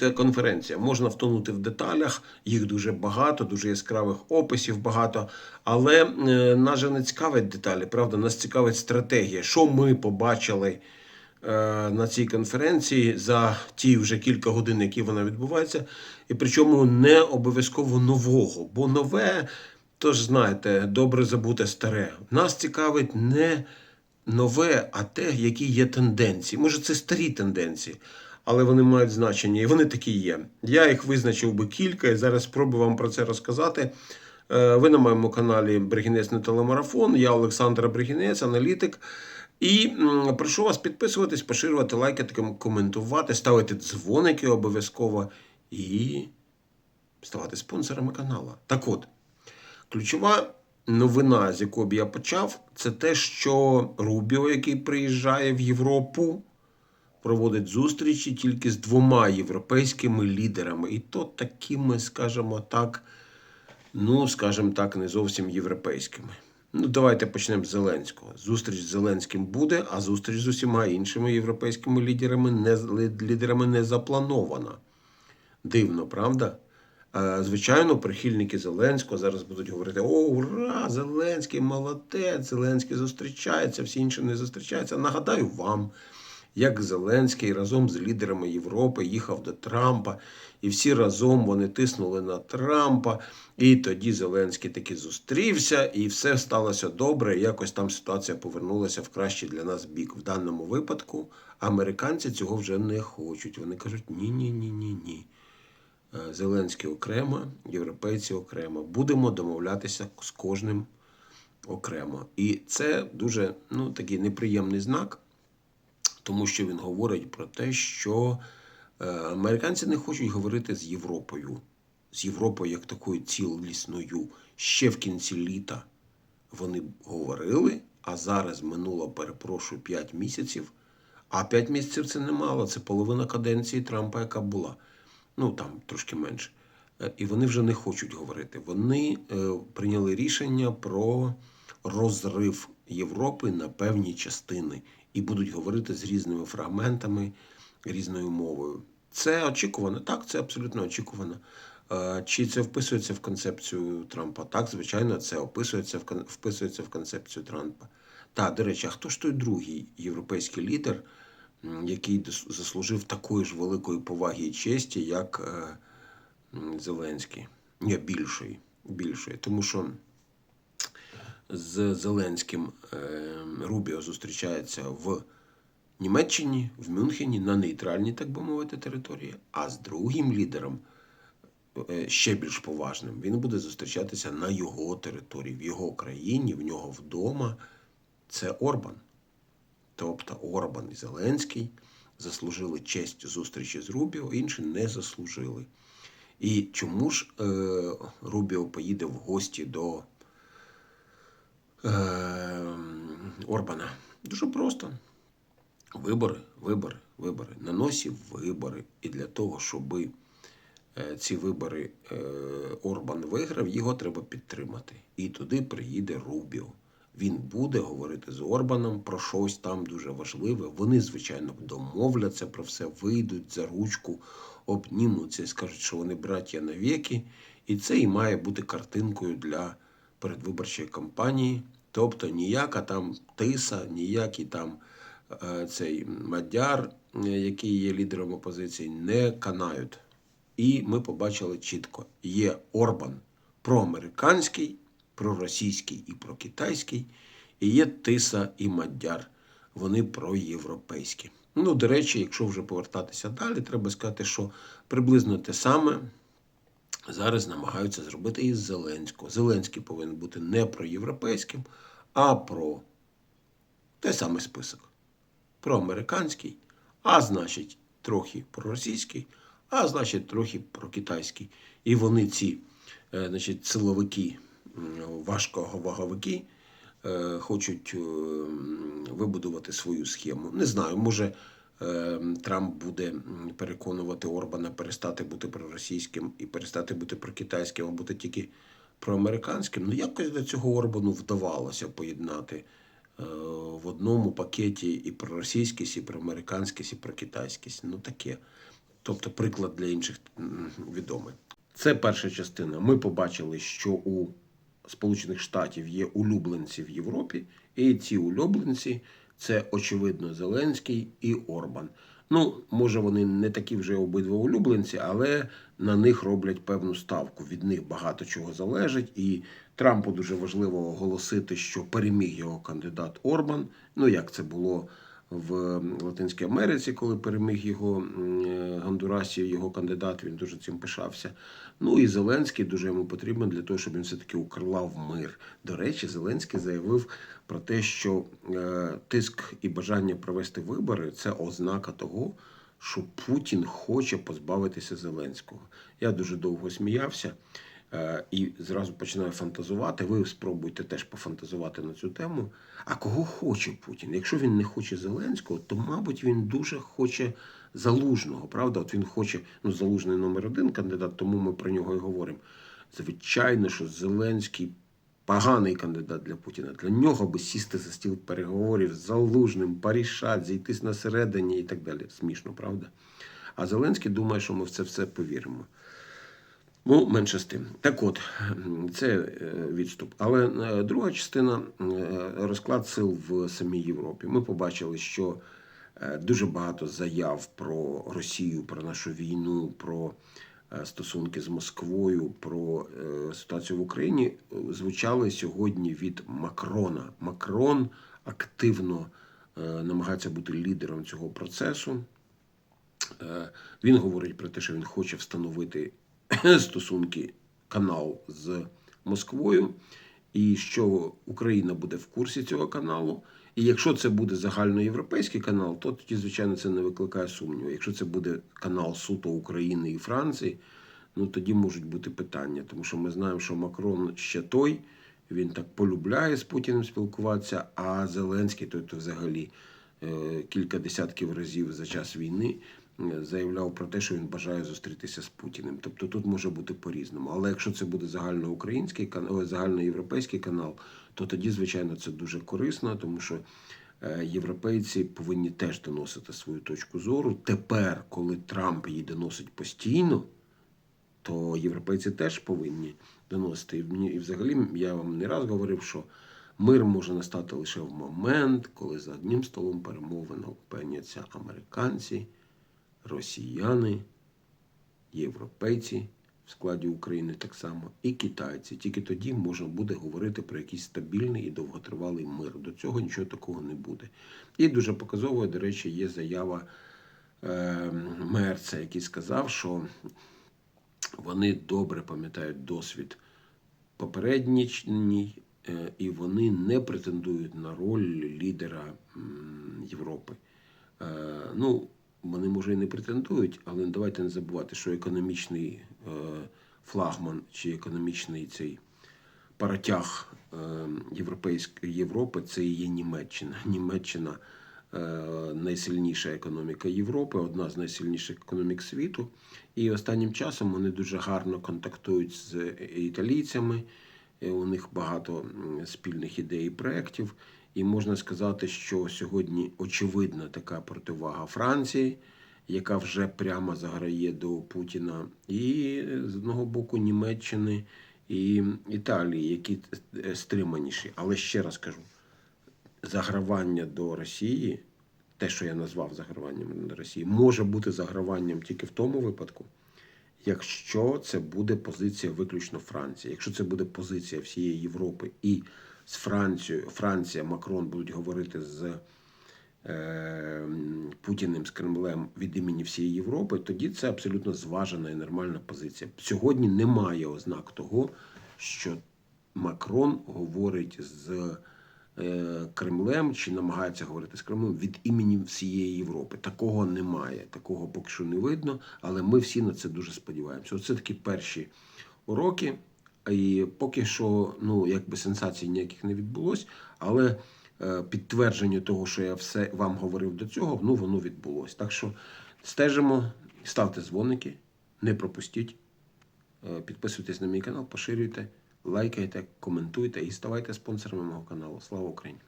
Зеленська конференція. Можна втонути в деталях, їх дуже багато, дуже яскравих описів багато. Але е, нас же не цікавить деталі, правда, нас цікавить стратегія. Що ми побачили е, на цій конференції за ті вже кілька годин, які вона відбувається, і причому не обов'язково нового, бо нове, то ж знаєте, добре забуте старе. Нас цікавить не нове, а те, які є тенденції. Може, це старі тенденції, але вони мають значення, і вони такі є. Я їх визначив би кілька, і зараз спробую вам про це розказати. Е, Ви на моєму каналі Бригінець не телемарафон. Я Олександр Бригінець, аналітик. І прошу вас підписуватись, поширювати, лайкати, ком- коментувати, ставити дзвоники обов'язково і ставати спонсорами каналу. Так от, ключова новина, з якої б я почав, це те, що Рубіо, який приїжджає в Європу, проводить зустрічі тільки з двома європейськими лідерами. І то такими, скажімо так, ну, скажімо так, не зовсім європейськими. Ну, давайте почнемо з Зеленського. Зустріч з Зеленським буде, а зустріч з усіма іншими європейськими лідерами не, лідерами не запланована. Дивно, правда? Е, Звичайно, прихильники Зеленського зараз будуть говорити: О, ура! Зеленський молодець! Зеленський зустрічається, всі інші не зустрічаються. Нагадаю вам, як Зеленський разом з лідерами Європи їхав до Трампа, і всі разом вони тиснули на Трампа. І тоді Зеленський таки зустрівся, і все сталося добре. і Якось там ситуація повернулася в кращий для нас бік. В даному випадку американці цього вже не хочуть. Вони кажуть: ні, ні, ні, ні, ні. Е, Зеленський окремо, європейці окремо. Будемо домовлятися з кожним окремо. І це дуже ну, такий неприємний знак, тому що він говорить про те, що е, американці не хочуть говорити з Європою, з Європою як такою цілісною. Ще в кінці літа вони говорили, а зараз минуло, перепрошую, 5 місяців. А 5 місяців це немало, це половина каденції Трампа, яка була. Ну там трошки менше. Е, І вони вже не хочуть говорити. Вони е, прийняли рішення про розрив Європи на певні частини і будуть говорити з різними фрагментами, різною мовою. Це очікувано. Так, це абсолютно очікувано. Е, Чи це вписується в концепцію Трампа? Так, звичайно, це описується вписується в концепцію Трампа. Так, до речі, а хто ж той другий європейський лідер, який заслужив такої ж великої поваги і честі, як е, Зеленський? Ні, більшої. більшої. Тому що з Зеленським е, Рубіо зустрічається в Німеччині, в Мюнхені, на нейтральній, так би мовити, території, а з другим лідером, е, ще більш поважним, він буде зустрічатися на його території, в його країні, в нього вдома. Це Орбан. Тобто Орбан і Зеленський заслужили честь зустрічі з Рубіо, інші не заслужили. І чому ж е, Рубіо поїде в гості до Орбана? Дуже просто. Вибори, вибори, вибори. На носі вибори. І для того, щоб ці вибори е, Орбан виграв, його треба підтримати. І туди приїде Рубіо. Він буде говорити з Орбаном про щось там дуже важливе. Вони, звичайно, домовляться про все, вийдуть за ручку, обнімуться і скажуть, що вони браття навіки. І це і має бути картинкою для передвиборчої кампанії. Тобто ніяка там тиса, ніякий там е, цей Мадяр, е, який є лідером опозиції, не канають. І ми побачили чітко: є Орбан проамериканський, проросійський і прокитайський, і є Тиса і Мадяр. Вони проєвропейські. Ну, до речі, якщо вже повертатися далі, треба сказати, що приблизно те саме зараз намагаються зробити із Зеленського. Зеленський повинен бути не проєвропейським, а про той самий список. Проамериканський, а значить, трохи проросійський, а значить, трохи прокитайський. І вони ці е, значить, силовики, м, важковаговики, е, хочуть е, вибудувати свою схему. Не знаю, може Трамп буде переконувати Орбана перестати бути проросійським і перестати бути прокитайським, а бути тільки проамериканським. Ну, якось до цього Орбану вдавалося поєднати е, в одному пакеті і проросійськість, і проамериканськість, і прокитайськість. Ну таке. тобто приклад для інших відомий. Це перша частина. Ми побачили, що у Сполучених Штатів є улюбленці в Європі, і ці улюбленці це очевидно Зеленський і Орбан. Ну, може, вони не такі вже обидва улюбленці, але на них роблять певну ставку. Від них багато чого залежить. І Трампу дуже важливо оголосити, що переміг його кандидат Орбан. Ну, як це було в Латинській Америці, коли переміг його е, його кандидат, він дуже цим пишався. Ну і Зеленський дуже йому потрібен для того, щоб він все-таки укрлав мир. До речі, Зеленський заявив про те, що е, тиск і бажання провести вибори це ознака того, що Путін хоче позбавитися Зеленського. Я дуже довго сміявся. Е, І зразу починаю фантазувати. Ви спробуйте теж пофантазувати на цю тему. А кого хоче Путін? Якщо він не хоче Зеленського, то, мабуть, він дуже хоче залужного. Правда, от він хоче, ну, залужний номер один кандидат, тому ми про нього і говоримо. Звичайно, що Зеленський поганий кандидат для Путіна. Для нього би сісти за стіл переговорів з залужним, порішати, зійтись на середині і так далі. Смішно, правда? А Зеленський думає, що ми в це все повіримо. Ну, менше з тим. Так от, це е, відступ. Але е, друга частина е, розклад сил в самій Європі. Ми побачили, що дуже багато заяв про Росію, про нашу війну, про стосунки з Москвою, про ситуацію в Україні звучали сьогодні від Макрона. Макрон активно намагається бути лідером цього процесу. Він говорить про те, що він хоче встановити стосунки канал з Москвою, і що Україна буде в курсі цього каналу. І якщо це буде загальноєвропейський канал, то тоді, звичайно, це не викликає сумніву. Якщо це буде канал суто України і Франції, ну тоді можуть бути питання, тому що ми знаємо, що Макрон ще той, він так полюбляє з Путіним спілкуватися, а Зеленський, той то взагалі е, кілька десятків разів за час війни заявляв про те, що він бажає зустрітися з Путіним. Тобто тут може бути по-різному. Але якщо це буде загальноукраїнський канал, загальноєвропейський канал, то тоді, звичайно, це дуже корисно, тому що е, європейці повинні теж доносити свою точку зору. Тепер, коли Трамп її доносить постійно, то європейці теж повинні доносити. І взагалі я вам не раз говорив, що мир може настати лише в момент, коли за одним столом перемовин опиняться американці, росіяни, європейці в складі України так само, і китайці. Тільки тоді можна буде говорити про якийсь стабільний і довготривалий мир. До цього нічого такого не буде. І дуже показовою, до речі, є заява е, Мерца, який сказав, що вони добре пам'ятають досвід попередній, е, і вони не претендують на роль лідера Європи. Е, Ну, вони може і не претендують, але давайте не забувати, що економічний е, флагман чи економічний цей паротяг е, Європейської Європи це і є Німеччина. Німеччина е, найсильніша економіка Європи, одна з найсильніших економік світу. І останнім часом вони дуже гарно контактують з італійцями. Е, У них багато спільних ідей і проєктів. І можна сказати, що сьогодні очевидна така противага Франції, яка вже прямо заграє до Путіна, і з одного боку Німеччини і Італії, які е, стриманіші. Але ще раз кажу: загравання до Росії, те, що я назвав заграванням до Росії, може бути заграванням тільки в тому випадку, якщо це буде позиція виключно Франції. Якщо це буде позиція всієї Європи і з Францією, Франція, Макрон будуть говорити з е, Путіним, з Кремлем від імені всієї Європи, тоді це абсолютно зважена і нормальна позиція. Сьогодні немає ознак того, що Макрон говорить з е, Кремлем чи намагається говорити з Кремлем від імені всієї Європи. Такого немає, такого поки що не видно, але ми всі на це дуже сподіваємося. Оце такі перші уроки. І поки що, ну, якби сенсацій ніяких не відбулось, але е, підтвердження того, що я все вам говорив до цього, ну воно відбулось. Так що стежимо, ставте дзвоники, не пропустіть. Е, Підписуйтесь на мій канал, поширюйте, лайкайте, коментуйте і ставайте спонсорами мого каналу. Слава Україні!